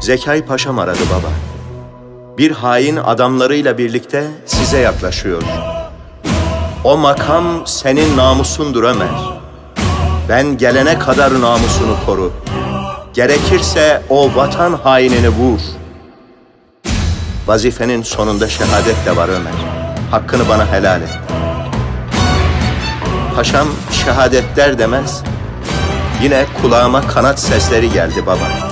Zekai Paşam aradı baba. Bir hain adamlarıyla birlikte size yaklaşıyor. O makam senin namusundur Ömer. Ben gelene kadar namusunu koru. Gerekirse o vatan hainini vur. Vazifenin sonunda şehadet de var Ömer. Hakkını bana helal et. Paşam şehadet der demez. Yine kulağıma kanat sesleri geldi baba.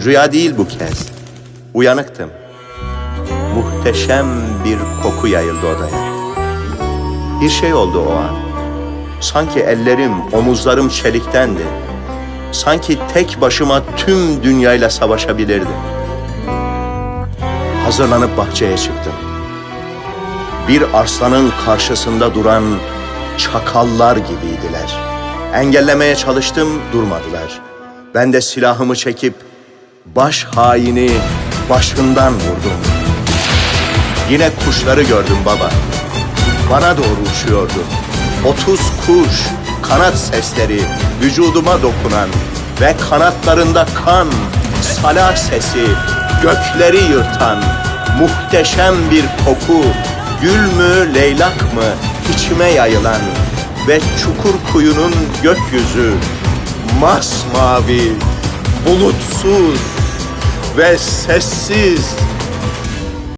Rüya değil bu kez. Uyanıktım. Muhteşem bir koku yayıldı odaya. Bir şey oldu o an. Sanki ellerim, omuzlarım çeliktendi. Sanki tek başıma tüm dünyayla savaşabilirdim. Hazırlanıp bahçeye çıktım. Bir arslanın karşısında duran çakallar gibiydiler. Engellemeye çalıştım, durmadılar. Ben de silahımı çekip baş haini başından vurdum. Yine kuşları gördüm baba. Bana doğru uçuyordu. Otuz kuş, kanat sesleri, vücuduma dokunan ve kanatlarında kan, salah sesi, gökleri yırtan muhteşem bir koku, gül mü, leylak mı içime yayılan ve çukur kuyunun gökyüzü masmavi, bulutsuz ve sessiz